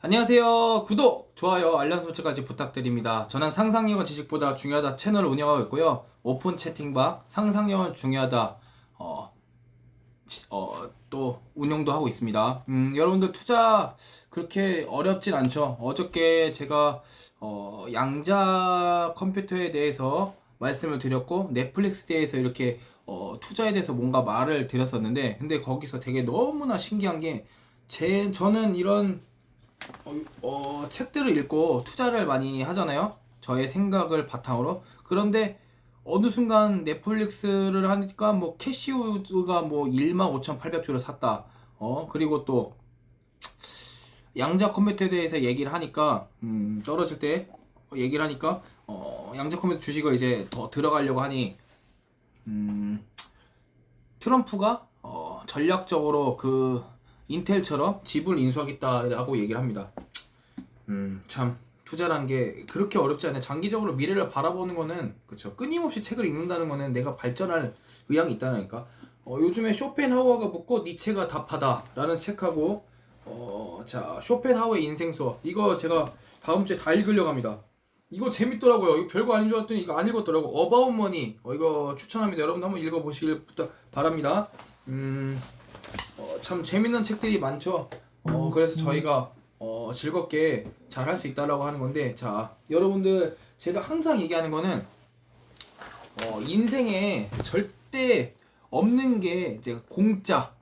안녕하세요. 구독, 좋아요, 알람 설정까지 부탁드립니다. 저는 상상력은 지식보다 중요하다 채널을 운영하고 있고요. 오픈 채팅방 상상력은 중요하다 어, 지- 어, 또 운영도 하고 있습니다. 음, 여러분들 투자 그렇게 어렵진 않죠. 어저께 제가 어, 양자 컴퓨터에 대해서 말씀을 드렸고 넷플릭스에 대해서 이렇게 어, 투자에 대해서 뭔가 말을 드렸었는데 근데 거기서 되게 너무나 신기한 게 제 저는 이런 어, 어, 책들을 읽고 투자를 많이 하잖아요. 저의 생각을 바탕으로. 그런데 어느 순간 넷플릭스를 하니까 뭐 캐시우드가 뭐 15,800주를 샀다. 어, 그리고 또 양자 컴퓨터에 대해서 얘기를 하니까 음, 떨어질 때 얘기를 하니까 어, 양자 컴퓨터 주식을 이제 더 들어가려고 하니 음, 트럼프가 어, 전략적으로 그 인텔처럼 지분을 인수하겠다라고 얘기를 합니다. 음, 참 투자라는 게 그렇게 어렵지 않아요. 장기적으로 미래를 바라보는 거는 그렇죠. 끊임없이 책을 읽는다는 거는 내가 발전할 의향이 있다니까. 어, 요즘에 쇼펜하우어가 붙고 니체가 답하다라는 책하고 어, 자 쇼펜하우어의 인생 수업 이거 제가 다음 주에 다 읽으려고 합니다. 이거 재밌더라고요. 이거 별거 아닌 줄 알았더니 이거 안 읽었더라고. 어바웃 머니. 어, 이거 추천합니다. 여러분 한번 읽어보시길 바랍니다. 음, 어, 참 재밌는 책들이 많죠. 어, 그래서 저희가 어, 즐겁게 잘 할 수 있다라고 하는 건데, 자, 여러분들 제가 항상 얘기하는 거는 어, 인생에 절대 없는 게 이제 공짜.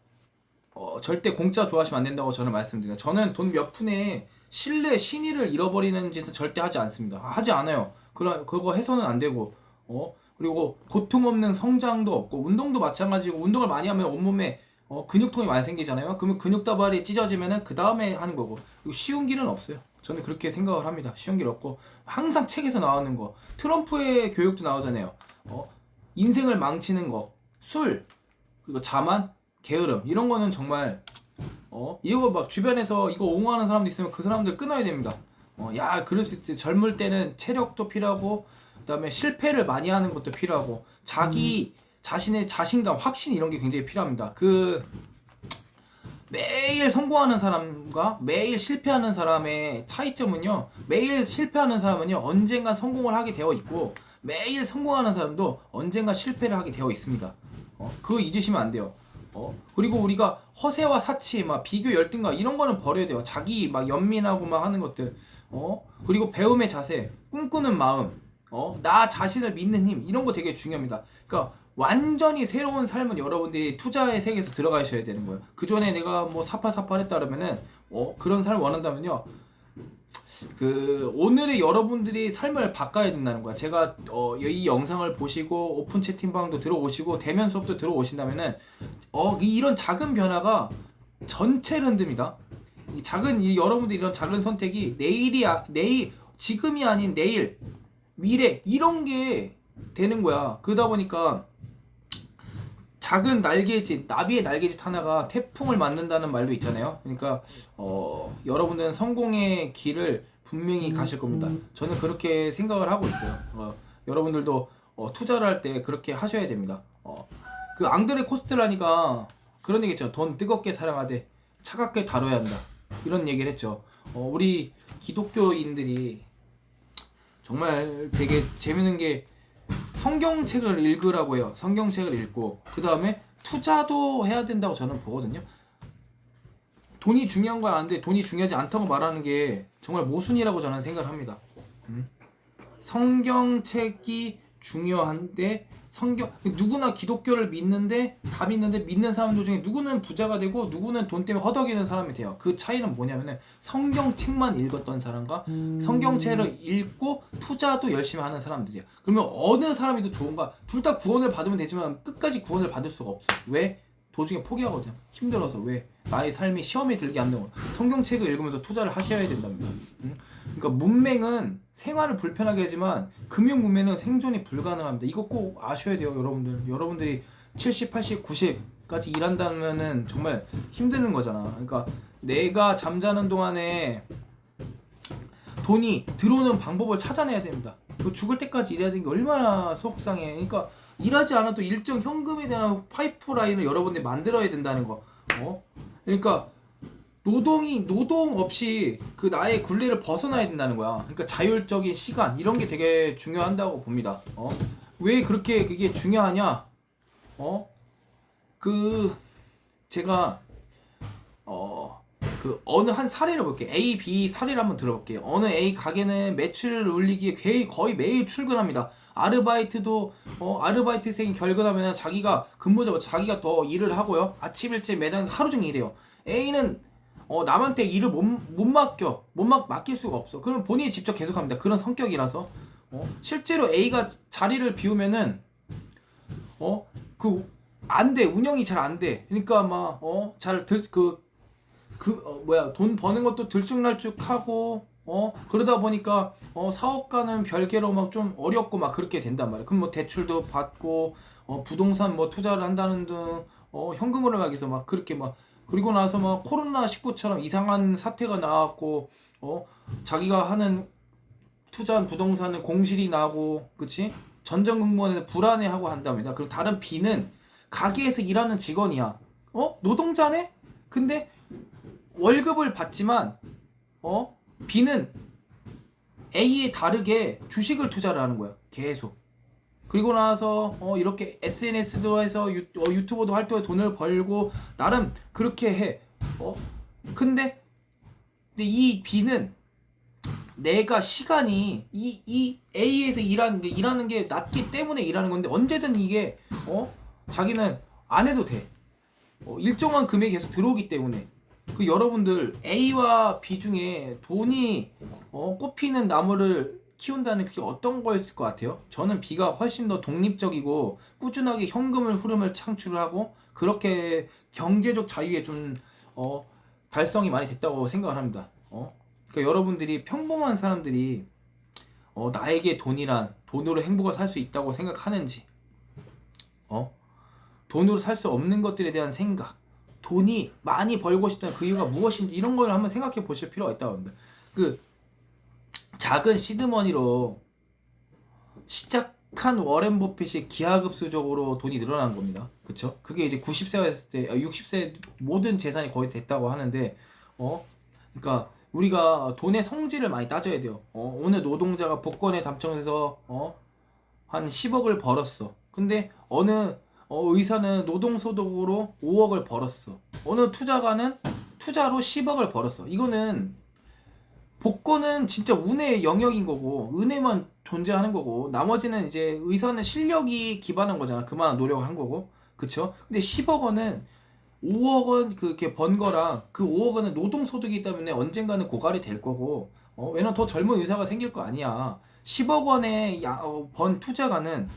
어, 절대 공짜 좋아하시면 안 된다고 저는 말씀드려요. 저는 돈 몇 푼에 신뢰, 신의를 잃어버리는 짓은 절대 하지 않습니다. 하지 않아요. 그러, 그거 해서는 안 되고, 어, 그리고 고통 없는 성장도 없고, 운동도 마찬가지고, 운동을 많이 하면 온몸에 어, 근육통이 많이 생기잖아요. 그러면 근육 다발이 찢어지면은 그 다음에 하는 거고, 쉬운 길은 없어요. 저는 그렇게 생각을 합니다. 쉬운 길 없고, 항상 책에서 나오는 거, 트럼프의 교육도 나오잖아요. 어, 인생을 망치는 거, 술, 그리고 자만, 게으름 이런 거는 정말 어 이거 막 주변에서 이거 옹호하는 사람도 있으면 그 사람들 끊어야 됩니다. 어 야 그럴 수 있지. 젊을 때는 체력도 필요하고 그다음에 실패를 많이 하는 것도 필요하고 자기 자신의 자신감, 확신 이런 게 굉장히 필요합니다. 그 매일 성공하는 사람과 매일 실패하는 사람의 차이점은요. 매일 실패하는 사람은요. 언젠가 성공을 하게 되어 있고 매일 성공하는 사람도 언젠가 실패를 하게 되어 있습니다. 어, 그거 잊으시면 안 돼요. 어, 그리고 우리가 허세와 사치, 막 비교 열등감 이런 거는 버려야 돼요. 자기 막 연민하고 막 하는 것들. 어, 그리고 배움의 자세, 꿈꾸는 마음, 어, 나 자신을 믿는 힘 이런 거 되게 중요합니다. 그러니까 완전히 새로운 삶은 여러분들이 투자의 세계에서 들어가셔야 되는 거예요. 그 전에 내가 뭐 사팔사팔했다 그러면은 어, 그런 삶을 원한다면요. 그 오늘의 여러분들이 삶을 바꿔야 된다는 거야. 제가 어, 이 영상을 보시고 오픈 채팅방도 들어오시고 대면 수업도 들어오신다면은 어, 이- 이런 작은 변화가 전체를 흔듭니다. 이 작은 이 여러분들 이런 작은 선택이 내일이 아, 내일 지금이 아닌 내일 미래 이런 게 되는 거야. 그러다 보니까 작은 날개짓, 나비의 날개짓 하나가 태풍을 만든다는 말도 있잖아요. 그러니까 어, 여러분들은 성공의 길을 분명히 가실 겁니다. 저는 그렇게 생각을 하고 있어요. 어, 여러분들도 어, 투자를 할 때 그렇게 하셔야 됩니다. 어, 그 앙드레 코스텔라니가 그런 얘기 했죠. 돈 뜨겁게 사랑하되 차갑게 다뤄야 한다. 이런 얘기를 했죠. 어, 우리 기독교인들이 정말 되게 재밌는 게 성경책을 읽으라고 해요. 성경책을 읽고 그 다음에 투자도 해야 된다고 저는 보거든요. 돈이 중요한 건 아는데 돈이 중요하지 않다고 말하는 게 정말 모순이라고 저는 생각을 합니다. 음? 성경책이 중요한데 성경 누구나 기독교를 믿는데 다 믿는데 믿는 사람들 중에 누구는 부자가 되고 누구는 돈 때문에 허덕이는 사람이 돼요. 그 차이는 뭐냐면은 성경책만 읽었던 사람과 성경책을 읽고 투자도 열심히 하는 사람들이야. 그러면 어느 사람이 더 좋은가? 둘 다 구원을 받으면 되지만 끝까지 구원을 받을 수가 없어. 왜? 도중에 포기하거든. 힘들어서 왜? 나의 삶이 시험에 들게 안 되고 성경책을 읽으면서 투자를 하셔야 된답니다. 응? 그러니까 문맹은 생활을 불편하게 하지만 금융 문맹은 생존이 불가능합니다. 이거 꼭 아셔야 돼요, 여러분들. 여러분들이 70, 80, 90까지 일한다면은 정말 힘드는 거잖아. 그러니까 내가 잠자는 동안에 돈이 들어오는 방법을 찾아내야 됩니다. 그 죽을 때까지 일해야 되는 게 얼마나 속상해. 그러니까 일하지 않아도 일정 현금에 대한 파이프라인을 여러분들이 만들어야 된다는 거. 어? 그러니까 노동이 노동 없이 그 나의 굴레를 벗어나야 된다는 거야. 그러니까 자율적인 시간 이런 게 되게 중요한다고 봅니다. 어? 왜 그렇게 그게 중요하냐? 어? 그 제가 어 그 어느 한 사례를 볼게요. A, B 사례를 한번 들어볼게요. 어느 A 가게는 매출을 올리기에 거의, 거의 매일 출근합니다. 아르바이트도 어 아르바이트생이 결근하면 자기가 근무자 자기가 더 일을 하고요. 아침 일찍 매장에서 하루 종일 일해요. A는 어 남한테 일을 못, 못 맡겨 못 맡, 맡길 수가 없어. 그럼 본인이 직접 계속합니다. 그런 성격이라서 어 실제로 A가 자리를 비우면은 어 그 안 돼. 운영이 잘 안 돼. 그러니까 막, 어, 잘 들, 그, 그, 어, 뭐야, 돈 버는 것도 들쭉날쭉 하고, 어, 그러다 보니까, 어, 사업가는 별개로 막 좀 어렵고 막 그렇게 된단 말이야. 그럼 뭐 대출도 받고, 어, 부동산 뭐 투자를 한다는 등, 어, 현금으로 막 해서 막 그렇게 막, 그리고 나서 막 코로나 19처럼 이상한 사태가 나왔고, 어, 자기가 하는 투자한 부동산은 공실이 나고, 그치? 전전긍긍해서 불안해하고 한답니다. 그리고 다른 B는 가게에서 일하는 직원이야. 어? 노동자네? 근데 월급을 받지만 어? B는 A에 다르게 주식을 투자를 하는 거야. 계속. 그리고 나서 어 이렇게 SNS도 해서 유, 어, 유튜버도 활동해 돈을 벌고 나름 그렇게 해. 어? 근데 근데 이 B는 내가 시간이 이, 이 A에서 일하는 게 일하는 게 낮기 때문에 일하는 건데 언제든 이게 어 자기는 안 해도 돼. 어, 일정한 금액이 계속 들어오기 때문에 그 여러분들 A와 B 중에 돈이 어, 꼽히는 나무를 키운다는 그게 어떤 거였을 것 같아요? 저는 B가 훨씬 더 독립적이고 꾸준하게 현금을 흐름을 창출하고 그렇게 경제적 자유에 좀 어, 달성이 많이 됐다고 생각을 합니다. 어? 그러니까 여러분들이 평범한 사람들이 어, 나에게 돈이란 돈으로 행복을 살 수 있다고 생각하는지 어? 돈으로 살 수 없는 것들에 대한 생각, 돈이 많이 벌고 싶다는 그 이유가 무엇인지 이런 걸 한번 생각해 보실 필요가 있다고 합니다. 그 작은 시드머니로 시작한 워렌 버핏이 기하급수적으로 돈이 늘어난 겁니다. 그쵸? 그게 이제 90세가 됐을 때, 60세 모든 재산이 거의 됐다고 하는데, 어? 그러니까 우리가 돈의 성질을 많이 따져야 돼요. 어? 오늘 노동자가 복권에 당첨해서, 어? 한 10억을 벌었어. 근데 어느 어, 의사는 노동소득으로 5억을 벌었어. 어느 투자가는 투자로 10억을 벌었어. 이거는 복권은 진짜 운의 영역인 거고 은혜만 존재하는 거고 나머지는 이제 의사는 실력이 기반한 거잖아. 그만한 노력을 한 거고. 그쵸? 근데 10억 원은 5억 원 그렇게 번 거랑 그 5억 원은 노동 소득이기 때문에 언젠가는 고갈이 될 거고 어, 왜냐면 더 젊은 의사가 생길 거 아니야. 10억 원의 야, 어, 번 투자가는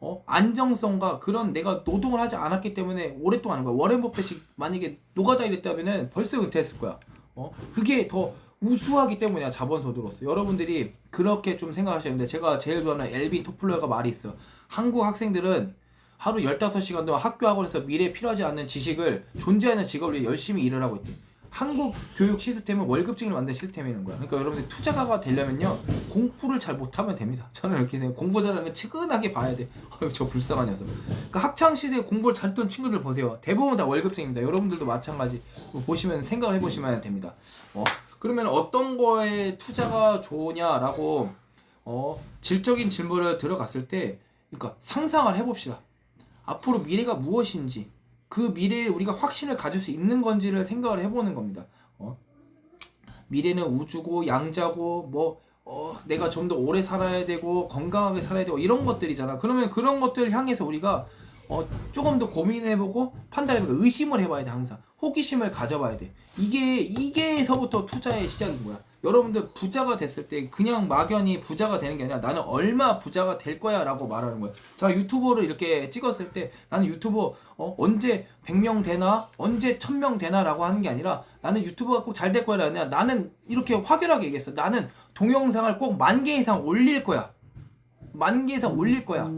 어? 안정성과 그런 내가 노동을 하지 않았기 때문에 오랫동안 하는 거야. 워렌 버핏이 만약에 노가다 일했다면은 벌써 은퇴했을 거야. 어? 그게 더 우수하기 때문이야 자본소득으로서 여러분들이 그렇게 좀 생각하셔야 되는데 제가 제일 좋아하는 엘빈 토플러가 말이 있어 한국 학생들은 하루 15시간 동안 학교 학원에서 미래에 필요하지 않는 지식을 존재하는 직업을 위해 열심히 일을 하고 있대 한국 교육 시스템은 월급쟁이를 만든 시스템이는 거야. 그러니까 여러분들 투자가가 되려면요 공부를 잘 못하면 됩니다. 저는 이렇게 생각. 공부 잘하면 측은하게 봐야 돼. 아유 저 불쌍한 녀석. 그러니까 학창 시대에 공부를 잘했던 친구들 보세요. 대부분 다 월급쟁입니다. 여러분들도 마찬가지 보시면 생각을 해보시면 됩니다. 어 그러면 어떤 거에 투자가 좋으냐라고 어 질적인 질문을 들어갔을 때, 그러니까 상상을 해봅시다. 앞으로 미래가 무엇인지 그 미래에 우리가 확신을 가질 수 있는 건지를 생각을 해보는 겁니다. 어? 미래는 우주고 양자고 뭐 어, 내가 좀 더 오래 살아야 되고 건강하게 살아야 되고 이런 것들이잖아. 그러면 그런 것들 향해서 우리가 어, 조금 더 고민해보고 판단해보고 의심을 해봐야 돼 항상 호기심을 가져봐야 돼. 이게 이게서부터 투자의 시작인 거야. 여러분들 부자가 됐을 때 그냥 막연히 부자가 되는 게 아니라 나는 얼마 부자가 될 거야 라고 말하는 거예요. 자 유튜버를 이렇게 찍었을 때 나는 유튜버 어, 언제 100명 되나 언제 1000명 되나 라고 하는 게 아니라 나는 유튜버가 꼭 잘 될 거야 아니라 나는 이렇게 확연하게 얘기했어. 나는 동영상을 꼭 만 개 이상 올릴 거야. 만 개 이상 올릴 거야.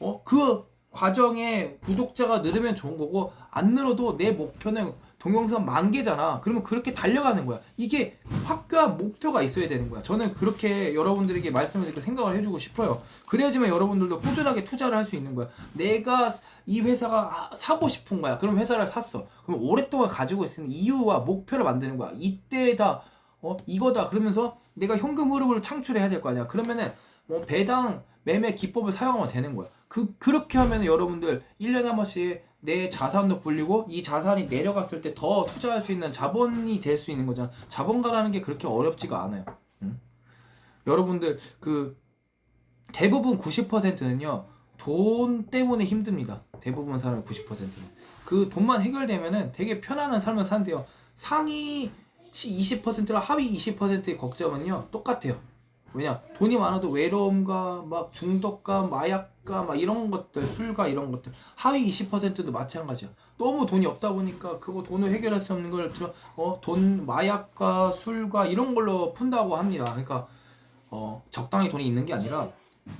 어? 그 과정에 구독자가 늘으면 좋은 거고 안 늘어도 내 목표는 동영상 만 개잖아. 그러면 그렇게 달려가는 거야. 이게 확고한 목표가 있어야 되는 거야. 저는 그렇게 여러분들에게 말씀을 드리고 생각을 해주고 싶어요. 그래야지만 여러분들도 꾸준하게 투자를 할 수 있는 거야. 내가 이 회사가 아, 사고 싶은 거야. 그럼 회사를 샀어. 그럼 오랫동안 가지고 있는 이유와 목표를 만드는 거야. 이때다, 어, 이거다. 그러면서 내가 현금 흐름을 창출해야 될 거 아니야. 그러면은 뭐 배당 매매 기법을 사용하면 되는 거야. 그, 그렇게 하면 여러분들 1년에 한 번씩 내 자산도 불리고 이 자산이 내려갔을 때 더 투자할 수 있는 자본이 될 수 있는 거잖아. 자본가라는 게 그렇게 어렵지가 않아요. 응? 여러분들 그 대부분 90%는요 돈 때문에 힘듭니다. 대부분 사람 90%는 그 돈만 해결되면은 되게 편안한 삶을 산대요. 상위 20%랑 하위 20%의 걱정은요 똑같아요. 왜냐 돈이 많아도 외로움과 막 중독과 마약과 막 이런 것들 술과 이런 것들 하위 20%도 마찬가지야 너무 돈이 없다 보니까 그거 돈을 해결할 수 없는 걸어돈 마약과 술과 이런 걸로 푼다고 합니다 그러니까 어 적당히 돈이 있는 게 아니라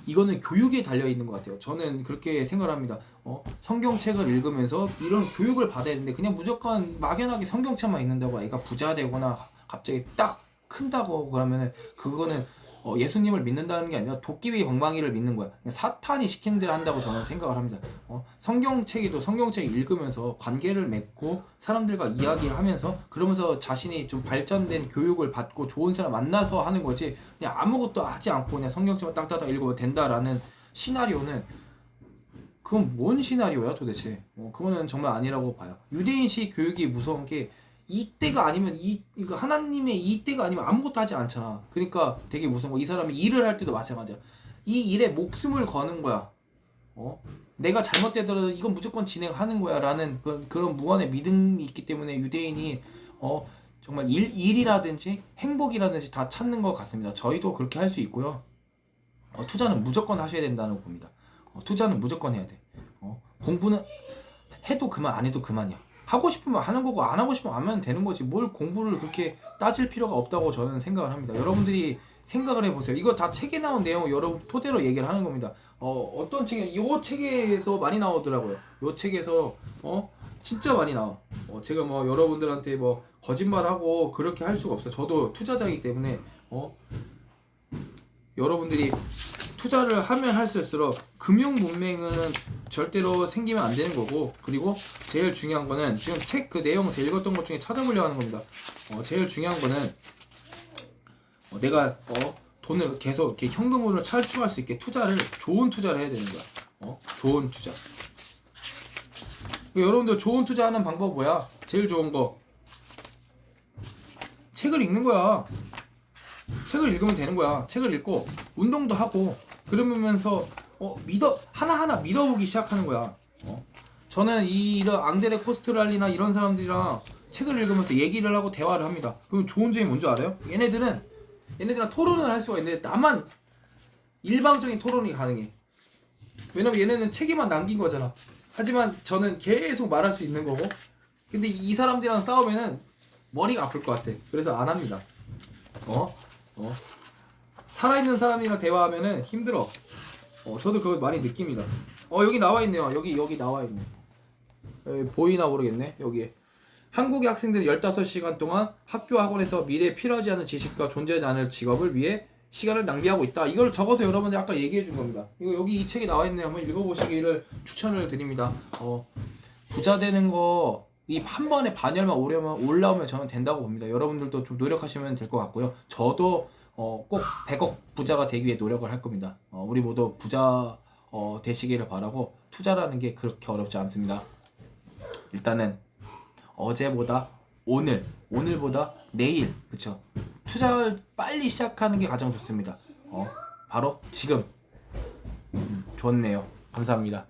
이거는 교육에 달려 있는 것 같아요. 저는 그렇게 생각을 합니다. 어, 성경책을 읽으면서 이런 교육을 받아야 되는데 그냥 무조건 막연하게 성경책만 읽는다고 애가 부자 되거나 갑자기 딱 큰다고 그러면은 그거는 어, 예수님을 믿는다는 게 아니라 도끼비 방망이를 믿는 거야. 사탄이 시키는 대로 한다고 저는 생각을 합니다. 어, 성경책에도 성경책 읽으면서 관계를 맺고 사람들과 이야기를 하면서 그러면서 자신이 좀 발전된 교육을 받고 좋은 사람 만나서 하는 거지 그냥 아무것도 하지 않고 그냥 성경책만 딱딱딱 읽으면 된다라는 시나리오는 그건 뭔 시나리오야 도대체? 어, 그거는 정말 아니라고 봐요. 유대인식 교육이 무서운 게 이때가 아니면 이 이거 하나님의 이때가 아니면 아무것도 하지 않잖아. 그러니까 되게 무서운 거. 이 사람이 일을 할 때도 마찬가지야. 이 일에 목숨을 거는 거야. 어? 내가 잘못되더라도 이건 무조건 진행하는 거야라는 그런, 그런 무한의 믿음이 있기 때문에 유대인이 어 정말 일 일이라든지 행복이라든지 다 찾는 것 같습니다. 저희도 그렇게 할 수 있고요. 어, 투자는 무조건 하셔야 된다는 거 봅니다. 어, 투자는 무조건 해야 돼. 어, 공부는 해도 그만 안 해도 그만이야. 하고 싶으면 하는 거고 안 하고 싶으면 안 하면 되는 거지 뭘 공부를 그렇게 따질 필요가 없다고 저는 생각을 합니다. 여러분들이 생각을 해보세요. 이거 다 책에 나온 내용 여러분 토대로 얘기를 하는 겁니다. 어, 어떤 책에 이 책에서 많이 나오더라고요. 이 책에서 어 진짜 많이 나와. 어, 제가 뭐 여러분들한테 뭐 거짓말하고 그렇게 할 수가 없어요. 저도 투자자이기 때문에 어 여러분들이 투자를 하면 할수록 금융 문맹은 절대로 생기면 안 되는 거고 그리고 제일 중요한 거는 지금 책 그 내용 제 읽었던 것 중에 찾아보려고 하는 겁니다. 어, 제일 중요한 거는 어, 내가 어, 돈을 계속 이렇게 현금으로 탈출할 수 있게 투자를 좋은 투자를 해야 되는 거야. 어, 좋은 투자. 여러분들 좋은 투자하는 방법 뭐야? 제일 좋은 거 책을 읽는 거야. 책을 읽으면 되는 거야. 책을 읽고 운동도 하고 그러면서 어, 믿어 하나하나 믿어보기 시작하는 거야. 어? 저는 이 이런 앙데레 코스트랄리나 이런 사람들이랑 책을 읽으면서 얘기를 하고 대화를 합니다. 그럼 좋은 점이 뭔지 알아요? 얘네들은 얘네들은 토론을 할 수가 있는데 나만 일방적인 토론이 가능해. 왜냐면 얘네는 책에만 남긴 거잖아. 하지만 저는 계속 말할 수 있는 거고. 근데 이 사람들이랑 싸우면은 머리가 아플 것 같아. 그래서 안 합니다. 어? 어? 살아있는 사람이랑 대화하면은 힘들어. 어, 저도 그걸 많이 느낍니다. 어, 여기 나와 있네요. 여기, 여기 나와 있네. 여기 보이나 모르겠네. 여기에. 한국의 학생들은 15시간 동안 학교 학원에서 미래에 필요하지 않은 지식과 존재하지 않을 직업을 위해 시간을 낭비하고 있다. 이걸 적어서 여러분들 아까 얘기해 준 겁니다. 이거 여기 이 책에 나와 있네요. 한번 읽어보시기를 추천을 드립니다. 어, 부자 되는 거, 이 한 번에 반열만 오려면, 올라오면 저는 된다고 봅니다. 여러분들도 좀 노력하시면 될 것 같고요. 저도 어, 꼭 100억 부자가 되기 위해 노력을 할 겁니다. 어, 우리 모두 부자 어, 되시기를 바라고 투자라는 게 그렇게 어렵지 않습니다. 일단은 어제보다 오늘, 오늘보다 내일, 그쵸? 투자를 빨리 시작하는 게 가장 좋습니다. 어, 바로 지금. 음, 좋네요. 감사합니다.